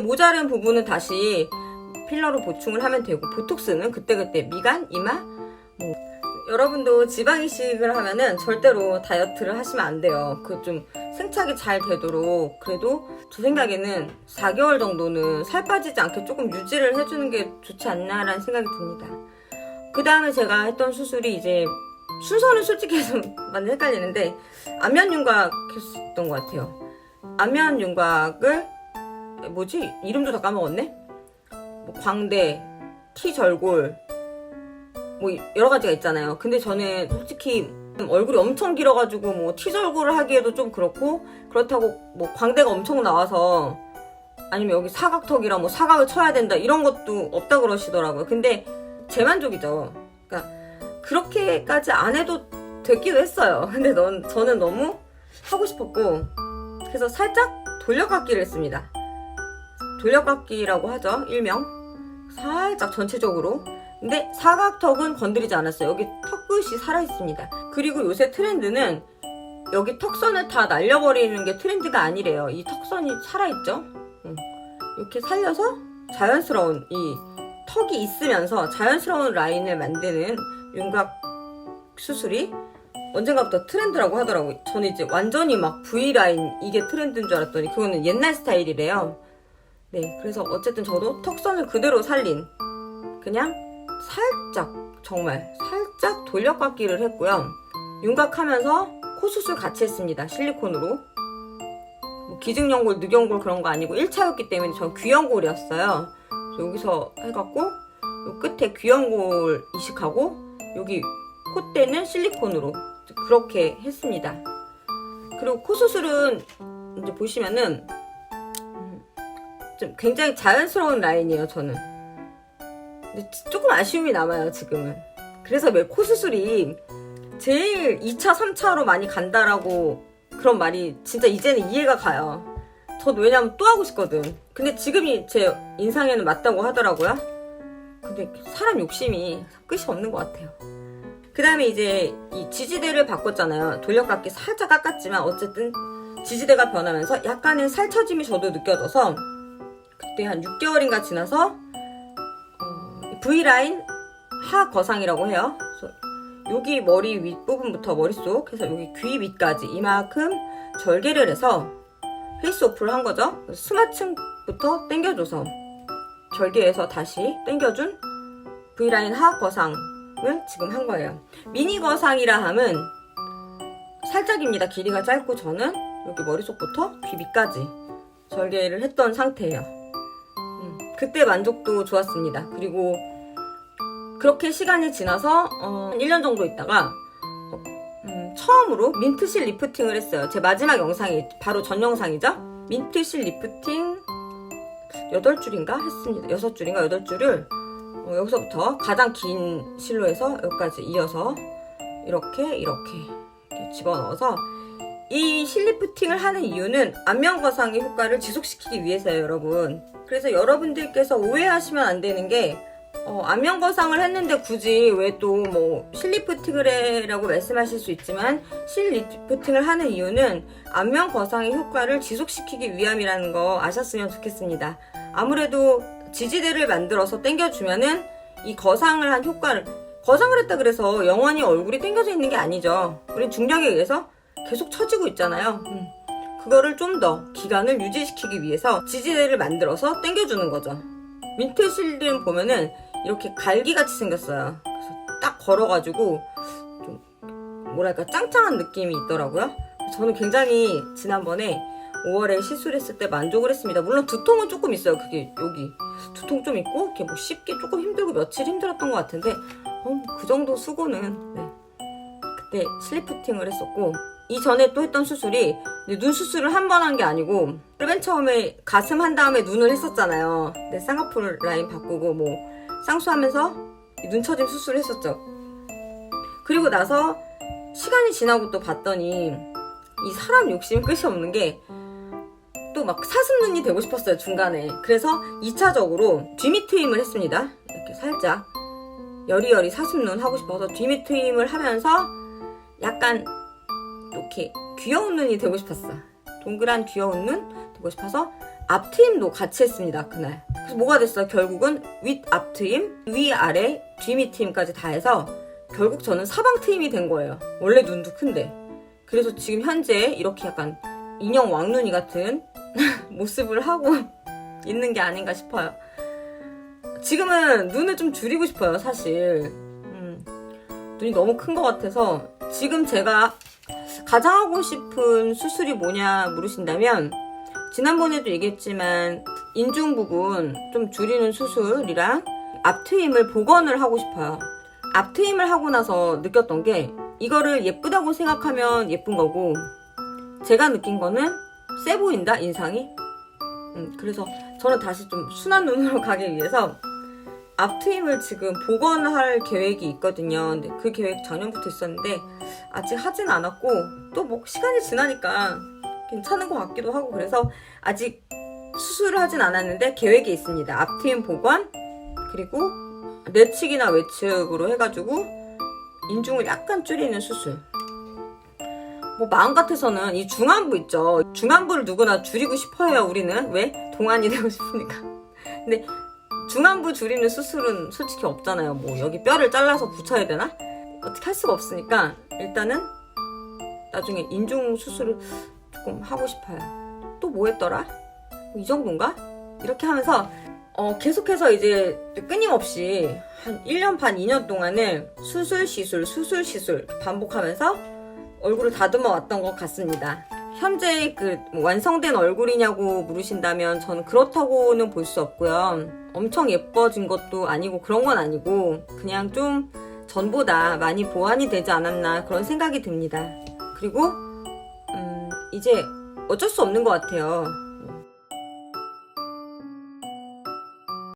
모자른 부분은 다시 필러로 보충을 하면 되고 보톡스는 그때그때 미간, 이마 뭐 여러분도 지방 이식을 하면은 절대로 다이어트를 하시면 안 돼요. 그 좀 생착이 잘 되도록 그래도 제 생각에는 4개월 정도는 살 빠지지 않게 조금 유지를 해주는 게 좋지 않나라는 생각이 듭니다. 그 다음에 제가 했던 수술이 이제 순서는 솔직히 좀 많이 헷갈리는데 안면 윤곽 했었던 것 같아요. 안면 윤곽을 뭐지 이름도 다 까먹었네. 뭐 광대, T절골 뭐 여러 가지가 있잖아요. 근데 저는 솔직히 얼굴이 엄청 길어가지고 뭐 T절골을 하기에도 좀 그렇고 그렇다고 뭐 광대가 엄청 나와서 아니면 여기 사각턱이라 뭐 사각을 쳐야 된다 이런 것도 없다 그러시더라고요. 근데 제 만족이죠. 그러니까 그렇게까지 안 해도 됐기도 했어요. 근데 넌 저는 너무 하고 싶었고 그래서 살짝 돌려깎기를 했습니다. 돌려깎기라고 하죠. 일명 살짝 전체적으로 근데 사각턱은 건드리지 않았어요. 여기 턱끝이 살아있습니다. 그리고 요새 트렌드는 여기 턱선을 다 날려버리는 게 트렌드가 아니래요. 이 턱선이 살아있죠? 응. 이렇게 살려서 자연스러운 이 턱이 있으면서 자연스러운 라인을 만드는 윤곽 수술이 언젠가부터 트렌드라고 하더라고요. 저는 이제 완전히 막 V라인 이게 트렌드인 줄 알았더니 그거는 옛날 스타일이래요. 네, 그래서 어쨌든 저도 턱선을 그대로 살린 그냥 살짝 정말 살짝 돌려깎기를 했고요. 윤곽하면서 코 수술 같이 했습니다. 실리콘으로. 뭐 기증연골, 늑연골 그런 거 아니고 1차였기 때문에 전 귀연골이었어요. 여기서 해갖고 요 끝에 귀연골 이식하고 여기 콧대는 실리콘으로 그렇게 했습니다. 그리고 코 수술은 이제 보시면은 음, 좀 굉장히 자연스러운 라인이에요, 저는. 근데 조금 아쉬움이 남아요, 지금은. 그래서 왜 코 수술이 제일 2차, 3차로 많이 간다라고 그런 말이 진짜 이제는 이해가 가요. 저도 왜냐면 또 하고 싶거든. 근데 지금이 제 인상에는 맞다고 하더라고요. 근데 사람 욕심이 끝이 없는 것 같아요. 그 다음에 이제 이 지지대를 바꿨잖아요. 돌려깎기 살짝 깎았지만 어쨌든 지지대가 변하면서 약간의 살처짐이 저도 느껴져서 그때 한 6개월인가 지나서 어, V라인 하거상이라고 해요. 여기 머리 윗부분부터 머릿속 해서 여기 귀 밑까지 이만큼 절개를 해서 페이스 오프를 한 거죠. 스마층부터 당겨줘서 절개해서 다시 당겨준 V라인 하 거상을 지금 한 거예요. 미니 거상이라 함은 살짝입니다. 길이가 짧고 저는 여기 머릿속부터 귀 밑까지 절개를 했던 상태예요. 음, 그때 만족도 좋았습니다. 그리고 그렇게 시간이 지나서 어, 1년 정도 있다가 어, 음, 처음으로 민트실 리프팅을 했어요. 제 마지막 영상이 바로 전 영상이죠. 민트실 리프팅 8줄인가 했습니다. 6줄인가 8줄을 어, 여기서부터 가장 긴 실로 해서 여기까지 이어서 이렇게, 이렇게 집어넣어서 이 실리프팅을 하는 이유는 안면 거상의 효과를 지속시키기 위해서예요, 여러분. 그래서 여러분들께서 오해하시면 안 되는 게 어, 안면 거상을 했는데 굳이 왜 또 뭐 실리프팅을 해라고 말씀하실 수 있지만 실리프팅을 하는 이유는 안면 거상의 효과를 지속시키기 위함이라는 거 아셨으면 좋겠습니다. 아무래도 지지대를 만들어서 당겨주면은 이 거상을 한 효과를 거상을 했다 그래서 영원히 얼굴이 당겨져 있는 게 아니죠. 우리 중력에 의해서 계속 처지고 있잖아요. 음. 그거를 좀 더 기간을 유지시키기 위해서 지지대를 만들어서 당겨주는 거죠. 민트 실드는 보면은 이렇게 갈기같이 생겼어요. 그래서 딱 걸어가지고 좀 뭐랄까 짱짱한 느낌이 있더라고요. 저는 굉장히 지난번에 5월에 시술했을 때 만족을 했습니다. 물론 두통은 조금 있어요. 그게 여기 두통 좀 있고 이렇게 뭐 씹기 조금 힘들고 며칠 힘들었던 것 같은데 어, 그 정도 수고는 네. 그때 슬리프팅을 했었고 이전에 또 했던 수술이 눈 수술을 한 번 한 게 아니고 맨 처음에 가슴 한 다음에 눈을 했었잖아요. 네, 쌍꺼풀 라인 바꾸고 뭐 쌍수하면서 눈 처짐 수술을 했었죠. 그리고 나서 시간이 지나고 또 봤더니 이 사람 욕심 끝이 없는 게 또 막 사슴눈이 되고 싶었어요 중간에 그래서 2차적으로 뒤밑 트임을 했습니다 이렇게 살짝 여리여리 사슴눈 하고 싶어서 뒤밑 트임을 하면서 약간 이렇게 귀여운 눈이 되고 싶었어. 동그란 귀여운 눈 되고 싶어서 앞트임도 같이 했습니다 그날. 그래서 뭐가 됐어요? 결국은 윗 앞트임 위아래 뒤밑트임까지 다 해서 결국 저는 사방트임이 된 거예요. 원래 눈도 큰데. 그래서 지금 현재 이렇게 약간 인형 왕눈이 같은 모습을 하고 있는 게 아닌가 싶어요. 지금은 눈을 좀 줄이고 싶어요 사실. 음, 눈이 너무 큰 것 같아서 지금 제가 가장 하고 싶은 수술이 뭐냐 물으신다면 지난번에도 얘기했지만 인중 부분 좀 줄이는 수술이랑 앞트임을 복원을 하고 싶어요. 앞트임을 하고 나서 느꼈던 게 이거를 예쁘다고 생각하면 예쁜 거고 제가 느낀 거는 세 보인다 인상이. 음, 그래서 저는 다시 좀 순한 눈으로 가기 위해서 앞트임을 지금 복원할 계획이 있거든요. 근데 그 계획 작년부터 있었는데 아직 하진 않았고 또 뭐 시간이 지나니까 괜찮은 것 같기도 하고 그래서 아직 수술을 하진 않았는데 계획이 있습니다. 앞트임 복원 그리고 내측이나 외측으로 해가지고 인중을 약간 줄이는 수술. 뭐 마음 같아서는 이 중안부 있죠. 중안부를 누구나 줄이고 싶어요. 우리는 왜 동안이 되고 싶으니까. 근데 중안부 줄이는 수술은 솔직히 없잖아요. 뭐 여기 뼈를 잘라서 붙여야 되나? 어떻게 할 수가 없으니까 일단은 나중에 인중 수술을 조금 하고 싶어요. 또 뭐 했더라? 뭐이 정도인가? 이렇게 하면서 어, 계속해서 이제 끊임없이 한 1년 반, 2년 동안을 수술, 시술, 수술, 시술 반복하면서 얼굴을 다듬어 왔던 것 같습니다. 현재 그 완성된 얼굴이냐고 물으신다면 저는 그렇다고는 볼 수 없고요. 엄청 예뻐진 것도 아니고 그런 건 아니고 그냥 좀 전보다 많이 보완이 되지 않았나 그런 생각이 듭니다. 그리고 음, 이제 어쩔 수 없는 것 같아요.